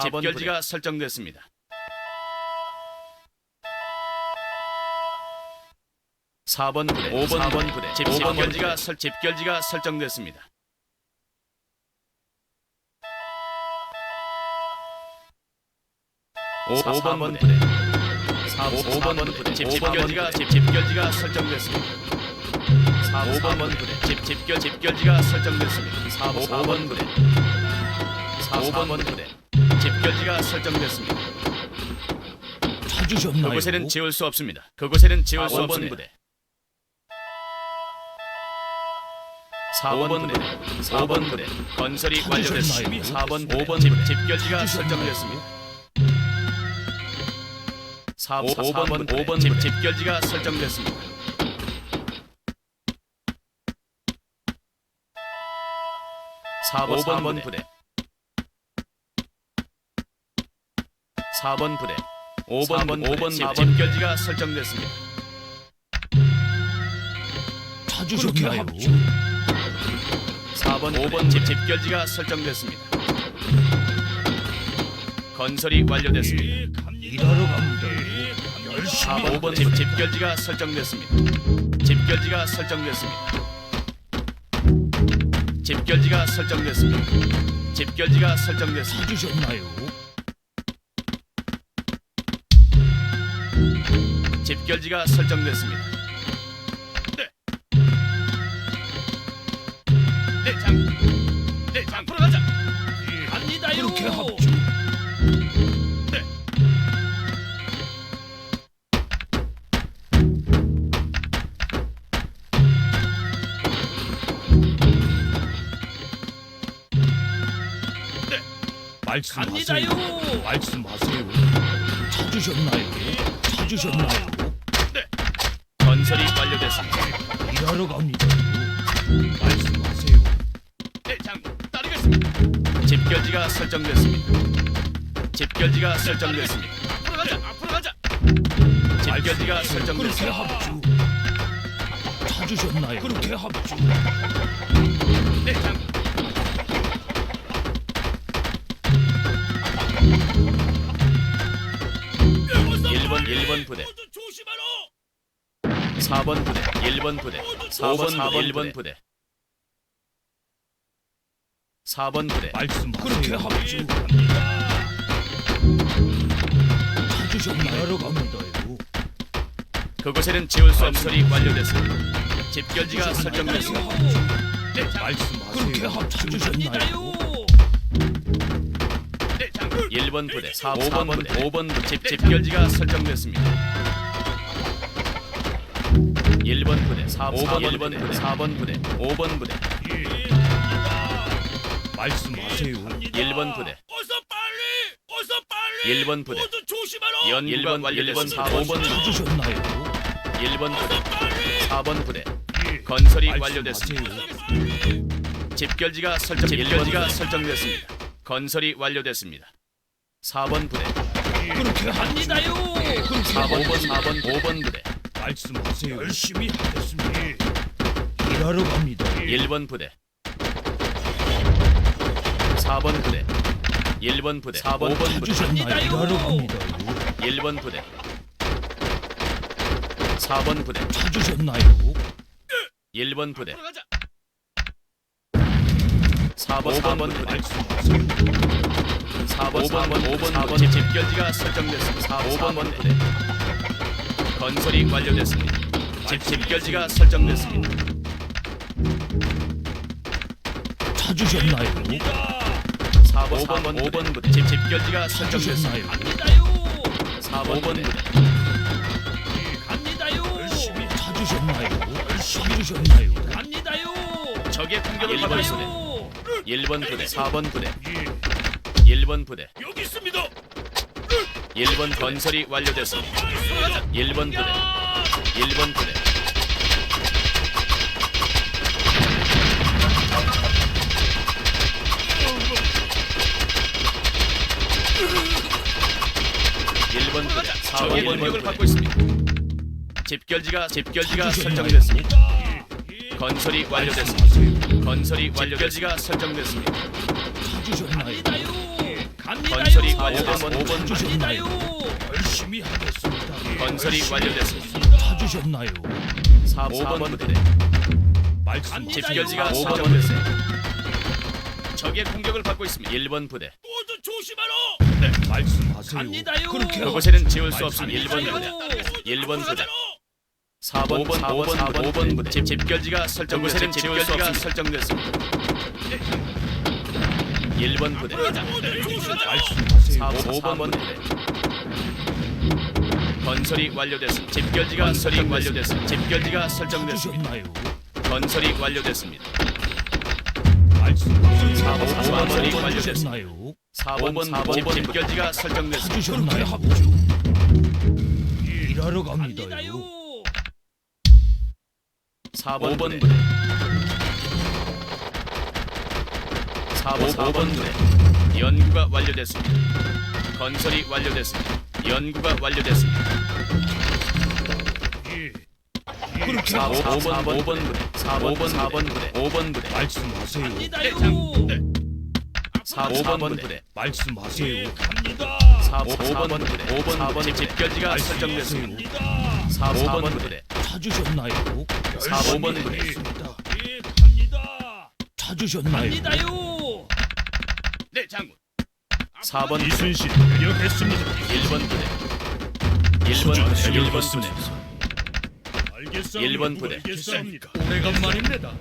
집결지가 설정됐습니다. 4번 부대, 5번 번 부대, 집, 5번 결지가 설 집결지가 설정됐습니다. 5, 번 부대, 4, 5번 부대, 집, 집결지가 집, 집결지가 설정됐습니다. 4, 5번 부대, 집, 집결, 집결지가 설정됐습니다. 4, 5번 부대, 4, 5번 부대, 집결지가 설정됐습니다. 찾으셨나요? 그곳에는 지울 수 없습니다. 그곳에는 지울 수 5번 없습니다. 부대. 4번 부대, 4번 부대, 건설이 완료됐습니다. 4번, 5번 집, 집결지가 설정됐습니다. 4, 5번, 5번 집, 집결지가 설정됐습니다. 4번, 5번 부대, 4번 부대, 5번, 5번 집, 집결지가 설정됐습니다. 찾으셨나요? 4번, 5번 집 집결지가 설정됐습니다. 건설이 완료됐습니다. 일하러 갑니다. 4, 5번 집 집결지가 설정됐습니다. 집결지가 설정됐습니다. 집결지가 설정됐습니다. 집결지가 설정됐습니다. 찾으셨나요? 집결지가 설정됐습니다. 네. 네, 장. 네, 장. 앞으로 가자. 갑니다요. 그렇게 합주. 네. 말씀하세요. 말씀하세요. 찾으셨나요? 찾으셨나요? 건설이 완료됐습니다. 일하러 갑니다요. 말씀하세요. 네, 장. 따르겠습니다. 집결지가 설정됐습니다. 집결지가 설정됐습니다. 앞으로 가자. 앞으로 가자. 집결지가 그렇게 설정됐습니다. 합주. 찾으셨나요? 그렇게 합주. 네, 장. 일번일번 부대. 4번 부대, 1번 부대, 4번, 4번 1번 부대, 4번 부대, 말씀 그렇게 합주. 찾으셨나요? 갑니다요. 그곳에는 지울 수 없으니 완료됐습니다. 집결지가 설정됐습니다. 네, 장. 말씀하세요. 그렇게 합주. 찾으셨나요? 네, 장. 1번 부대, 4, 5번 부대, 5번 부대, 집, 집결지가 설정됐습니다. 1번 부대, 4, 5번, 1번 부대, 4번 부대, 5번 부대, 말씀하세요. 1번 부대, 어서 빨리! 어서 빨리! 1번 부대, 모두 조심하라! 연 1번, 1번, 4, 5번 부대, 찾으셨나요? 1번 부대, 빨리! 4번 부대, 건설이. 완료됐습니다. 집결지가 설정, 집결지가 설정됐습니다. 건설이 완료됐습니다. 4번 부대, 그렇게 합니다요. 그렇게 4번, 5번, 4번, 5번 부대, 말씀하세요. 열심히 하겠습니다. 일하러 갑니다. 1번 부대. 4번 부대. 1번 부대. 4번 5번 부대. 찾으셨나요? 일하러 갑니다. 1번 부대. 4번 부대. 찾으셨나요? 1번 부대. 4번 4번 부대. 말씀하세요. 4번 5번 5번 4번 집결지가 설정됐습니다. 4 5번 부대 건설이 완료됐습니다. 집 집결지가 설정됐습니다. 찾으셨나요? 4번 5번 5번 부대. 집 집결지가 설정됐습니다. 찾으셨나요? 4번 부대. 갑니다요. 열심히 찾으셨나요? 찾으셨나요? 갑니다요. 적의 공격을 받고 있습니다 갑니다요. 1번 부대 4번 부대. 1번 부대. 여기 있습 1번 건설이 완료됐습니다. 1번 부대, 1번 부대, 일번 부대, 4, 5번 공격을 받고 있습니다. 집결지가 집결지가 설정됐습니다. 건설이 완료됐습니다. 건설이 완료결지가 설정됐습니다. 건설이 완료돼서 5번 부대 찾으셨나요? 열심히 하겠습니다. 건설이 완료됐습니다. 찾으셨나요? 4, 5번 부대 말씀 집결지가 5번 설정됐습니다. 적의 공격을 받고 있습니다. 1번 부대 모두 조심하라. 말씀하세요. 갑니다요. 그렇게 그곳에는 지울 수 없습니다. 1번 갑니다요. 부대 1번 부대 4번 5번 4번 4번 5번 부대 집 집결지가 설정됐습니다. 집결지가 설정됐습니다. 1번 부대 말씀하세요. 4, 5번 부대 건설이 완료됐습니다. 집결지가 건설이 완료됐습니다. 집결지가 설정됐습니다. 건설이 완료됐습니다. 말씀하세요. 4, 5, 5번 건설이 완료됐습니다. 찾으셨나요? 4번 4번 집 집결지가 설정됐습니다. 일하러 갑니다요. 4번 부대 4번 5번 부대 연구가 완료됐습니다. 건설이 완료됐습니다. 연구가 완료됐습니다. 그렇게 4, 5, 5번 5번 부대 4번 5번 4번 부대 5번 부대 말씀하세요. 갑니다요. 4, 5번 부대 말씀하세요. 갑니다. 4, 5번 부대 5번 4번 집 집결지가 설정됐습니다. 4, 5번 부대 찾으셨나요? 4, 5번 부대 예, 갑니다. 찾으셨나요? 갑니다요. 네 장군 4번 부대 이순신. 대령했습니다. 1번 부대. 1번 부대. 1번 부대 알겠습니다. 일본 부대. 알겠습니다. 오래간만입니다.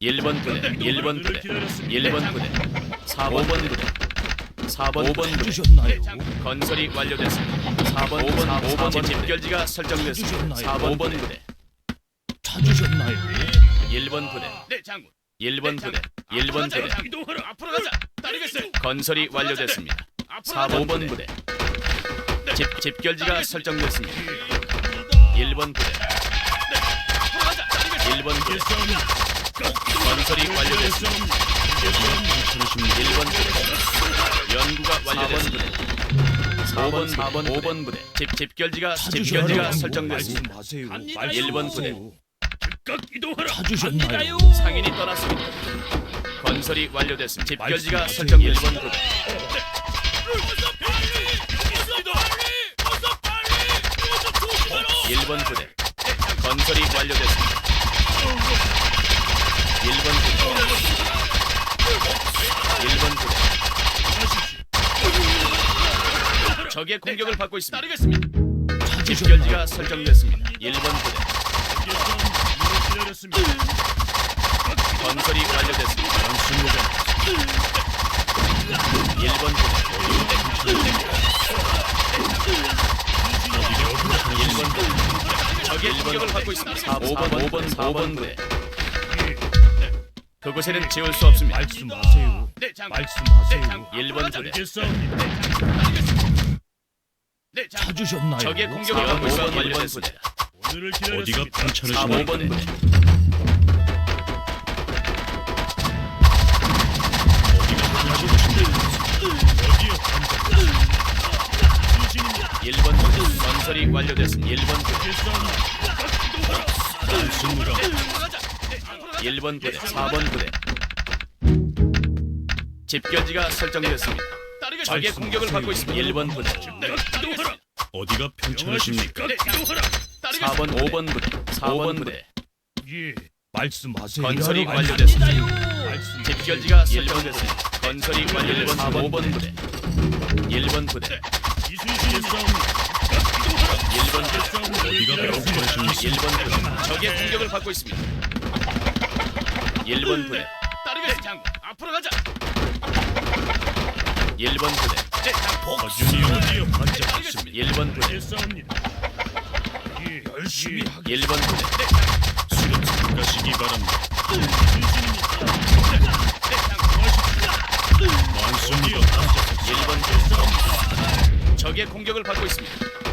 1번 부대. 1번 부대. 1번 부대. 4번 부대. 4번 5번 부대. 찾으셨나요? 건설이 완료됐습니다. 4번 5번 5번 집결지가 설정됐습니다. 4번 5번 부대. 찾으셨나요? 1번 부대. 네 장군. 1번 부대 1번 부대. 이동하라. 앞으로 가자. 따르겠어요. 건설이 완료됐습니다. 4번 5번 부대. 집 집결지가 설정됐습니다. 1번 부대. 앞으로 가자. 따르겠어요 1번 부대 건설이 완료됐습니다. 1번 부대. 연구가 완료됐습니다. 4번 4번 5번 부대. 집 집결지가 집결지가 설정됐습니다. 말씀하세요. 갑니다요. 일본 부대. 즉각 이동하라. 갑니다요. 찾으셨나요? 상인이 떠났습니다 건설이 완료됐습니다 집결지가 말씀하세요. 설정 1번 부대 1번 부대 건설이 완료됐습니다. 1번 부대 1번 부대 적의 공격을 받고 있습니다. 집결지가 설정됐습니다. 1번 부대 건설이 완료됐습니다. 1번 부대 1번 부대 적의 공격을 받고 있습니다. 4, 5번 5번 4번 부대 그곳에는 지울 수 없습니다. 말씀하세요. 네. 말씀하세요. 1번 부대. 네. 찾으셨나요? 적의 공격을 받고 있어 1번 부대 오늘을 어디가 4, 편찮으십니까? 5번 부대 건설이 완료됐습니다. 1번 부대 승무가 1번 부대 4번 부대 집결지가 설정됐습니다. 적의 공격을 받고 있습니다. 1번 부대 어디가 편찮으십니까? 4번 5번 부대 4번 부대 예. 말씀하세요. 건설이 일하러 완료됐습니다. 집결지가 설정됐습니다. 건설이 4번 5번 부대 1번 부대 이순신의 싸움. 1번 부대 어디가 편찮으십니까? 1번 부대 적의 공격을 받고 있습니다. 1번 부대 따르겠습니다. 장군 앞으로 가자. 1번 부대 허준이 어디요? 따르겠습니다. 1번 부대 싸웁니다. 예. 열심히 하겠 1번 부대 수렴 가시기 바랍니다. 많습니다. 1번 부대 적의 공격을 받고 있습니다.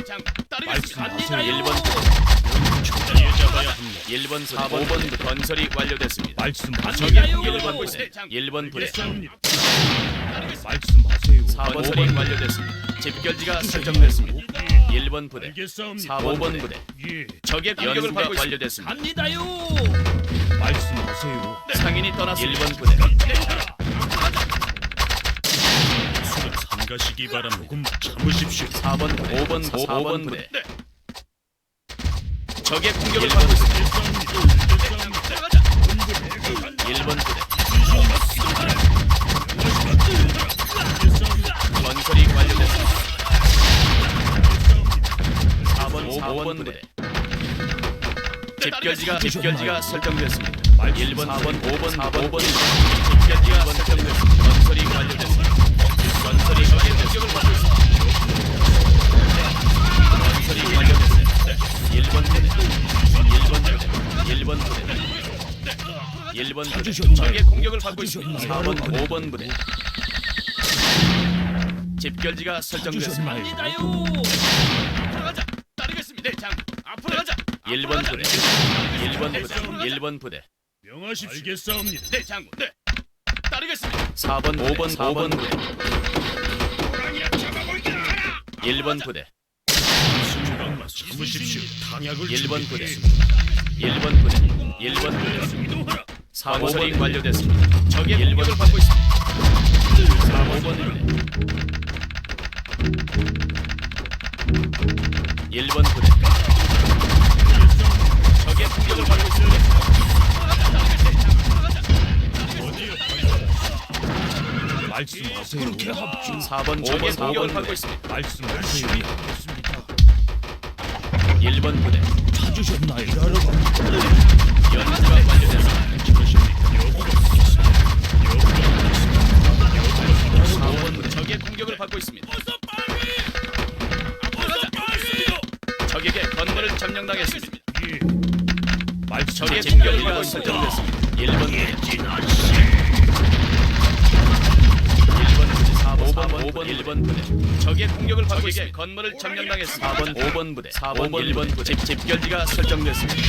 네, 장 따르겠습니다. 말씀하세요. 1번 부대 초기에 잡아야 합니다. 1번 4번 5번 부대 건설이 완료됐습니다. 말씀하세요. 적의 공격을 받고 있습니다. 1번 부대 싸웁니다. 말씀하세요. 4번 5번 완료됐습니다. 집결지가 설정됐습니다. 1번 부대 알겠사옵니다. 4번 부대 예. 적의 공격을 연구가 받고 완료됐습니다. 갑니다요. 말씀하세요. 상인이 떠났습니다. 1번 부대 술은 가시기 바랍니다. 조금 참으십시오. 4번 부대 5번 5번 부대 네. 적의 공격을 받고 있습니다. 알겠사옵니다. 알겠사옵니다. 1번 부대. 건설이 완료됐습니다. 4번 5번 부대 집결지가 집결지가 설정됐습니다. 1번 4번 5번 4번 5번 집결지가 설정됐습니다. 건설이 완료됐습니다. 건설이 완료됐습니다. 건설이 완료됐습니다. 1번 부대 1번 부대 1번 부대 1번 부대 적의 공격을 받고 있습니다. 4번 5번 부대 집결지가 설정됐습니다. 갑니다요. 가자. 따르겠습니다. 네, 장. 앞으로 가자. 1번 부대. 1번 부대. 1번 부대. 명하십시오. 알겠사옵니다. 네, 장군. 네. 따르겠습니다. 4번 5번 4번 부대. 1번 부대. 중강 참으십시오. 탄약을 1번 부대. 준비해. 1번 부대. 1번 부대. 4번이 완료됐습니다. 적의 공격을 받고 있습니다. 4번 부대. 1번 부대. 적의 공격을 받고 있습니다. 말씀하세요. 그렇게 합주. 4번 적의 공격을 받고 있습니다. 말씀하세요. 하겠습니다. 1번 부대. 찾으셨나요? 일하러 가. 연구가 완료됐습니다. 4번 부대. 적의 공격을 받고 있습니다. 적에게 건물을 점령당했습니다. 예. 말씀. 적의 공격기가 설정됐습니다. 1번 부대. 1번 5번 5번 1번 부대. 적의 공격을 받고 있습니다. 건물을 점령당했습니다. 4번 5번 부대. 4번 1번 부대. 집 집결지가 설정됐습니다.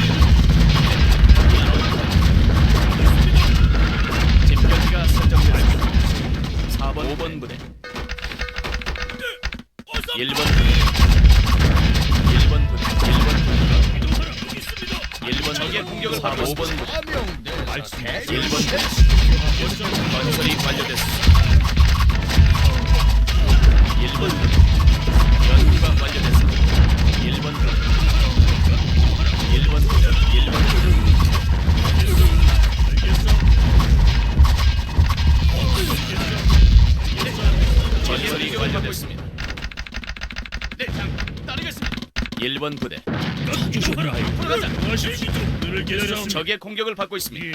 집결지가 설정됐습니다. 4번 5번 부대. 1번 부대. 1번 부대. 1번 부대. 1번 적의 공격을 받고 5번 부대. 말씀하세요. 1번 부대. 건설이 완료됐습니다. 1번 부대. 연구가 완료됐습니다. 1번 부대. 1번 부대. 1번 부대. 건설이 완료됐습니다. 네, 장 따르겠습니다. 1번 부대. 찾으셨나요? 명하십시오. 오늘을 기다렸습니다. 적의 공격을 받고 있습니다. 예.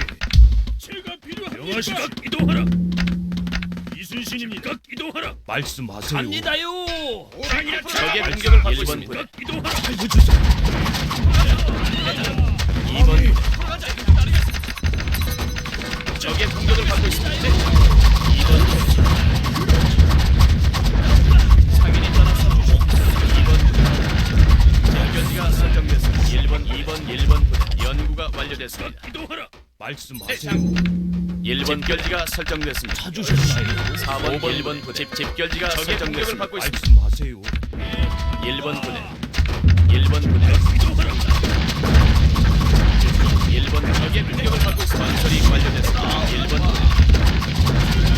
제가 필요합니다. 이동하라. 이순신입니다. 이동하라. 말씀하세요. 갑니다요. 적의 공격을 받고 1번 있습니다. 이동하라. 알려주세요. 2번 부대. 적의 공격을 받고 있습니다. 2번 부대. 상인이 떠나서 2번 부대. 연결지가 설정됐습니다. 1번, 2번, 1번 부대. 연구가 완료됐습니다. 이동하라. 말씀하세요. 1번 결지가 설정됐습니다. 찾으셨나요? 4번, 5번, 1번 부대. 집 집결지가 적의 공격을 받고 있습니다. 말씀하세요. 1번 부대. 1번 부대. 이동하라. 1번 적의 공격을 받고 있어 건설이 완료됐습니다. 1번 부대. 1번 부대.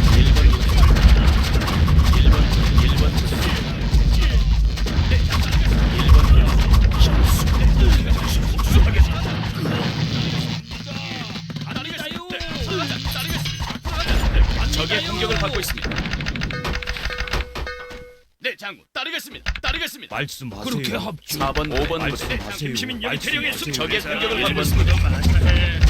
적의 공격을 받고 있습니다. 네, 장군. 따르겠습니다. 따르겠습니다. 말씀하세요. 그렇게 합주. 4번, 5번 부대. 말씀하세요. 시민 말씀하세요. 영태령의 숲 적의 공격을 받고 있습니다.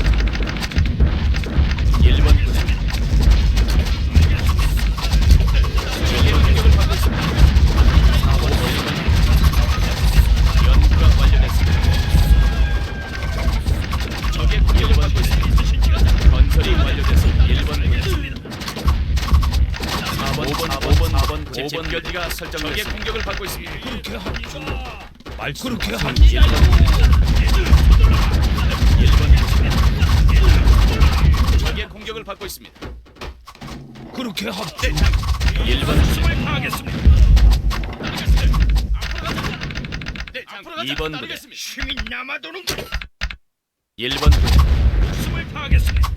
4번 집 집결지가 설정됐습니다. 공격을 받고 있습니다. 그렇게 합주. 말씀 그렇게 1번 적의 공격을 받고 있습니다. 그렇게 합주. 1번 하겠습니다. 2번 부대. 힘이 남아도는 군. 1번 부대 숨을 다하겠습니다.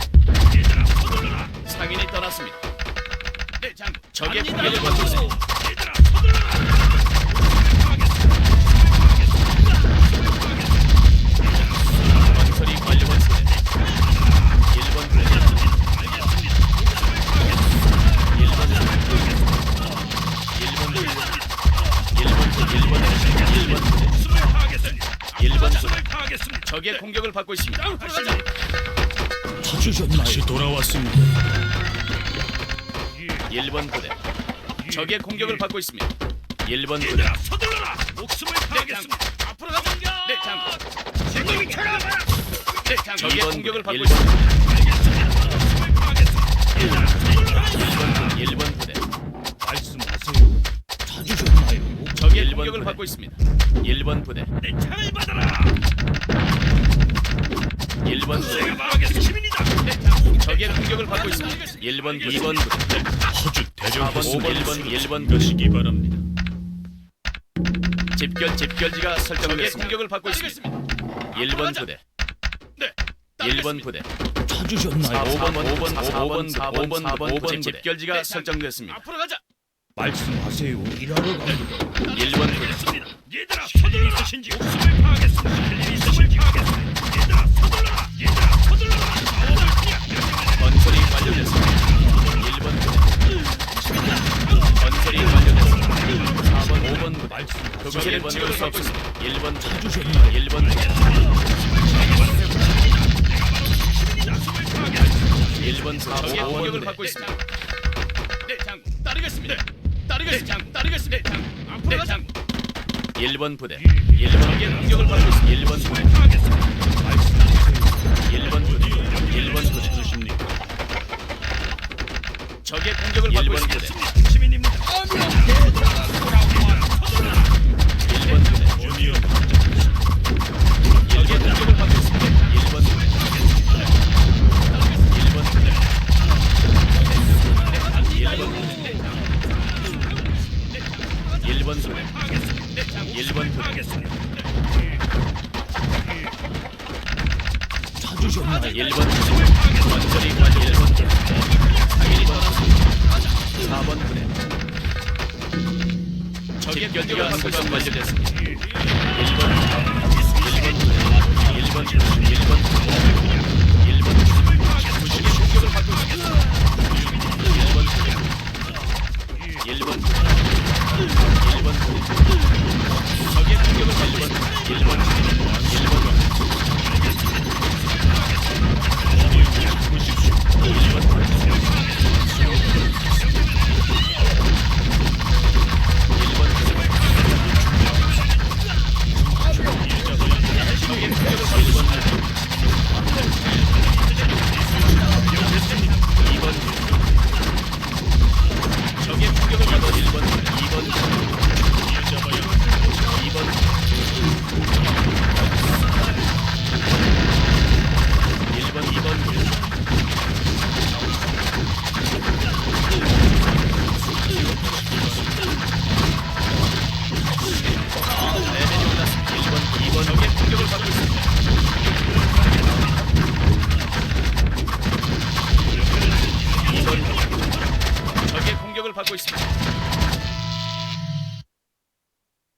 얘들아 서둘러라. 상인이 떠났습니다. 네 장군. 적의. 공격을 받고 있습니다. 건설이 완료된 부대 1번 부대 1번 부대 1번 부대 1번 부대 1번 부대 1번 부대 숨을 다하겠습니다. 1번 부대 숨을 다하겠습니다. 적의 공격을 받고 있습니다. 다시 돌아왔습니다. 1번 부대 적의 공격을 받고 있습니다. 1번 부대 얘들아 서둘러라. 목숨을 다하겠습니다. 앞으로 가자. 네, 장군. 생명이 쳐라봐라. 네, 장군. 적의 공격을 받고 1번 있습니다. 알겠습니다. 숨을 다하겠습니다. 얘들아 서둘러라. 1번 부대 말씀하세요. 찾으셨나요? 적의 공격을 받고 있습니다. 1번 부대 내 창을 받아라. 1번 부대 제가 말하겠습니다. 시민이다. 적의 공격을 받고 있습니다. 1번 2번 부대 허주 4번 1번 1번 부대 가시기 바랍니다. 집결 집결지가 설정됐습니다. 공격을 받고 있습니다. 1번 부대 네. 1번 부대 찾으셨나요? 5번 5번 5번 4번 4번 5번 집결지가 설정됐습니다. 앞으로 가자. 말씀하세요. 일하러 갑니다. 1번 부대. 얘들아 서둘러라. 목숨을 파하겠습니다. 받고 있습니다. 네 장군 따르겠습니다. 따르겠습니다. 장군 따르겠습니다. 장군 앞으로 가자. 1번 부대 1번 적의 공격을 받고 있습니다. 1번 부대 파하겠습니다. 말씀하세요. 1번 부대 1번 부대? 적의 공격을 받고 있습니다.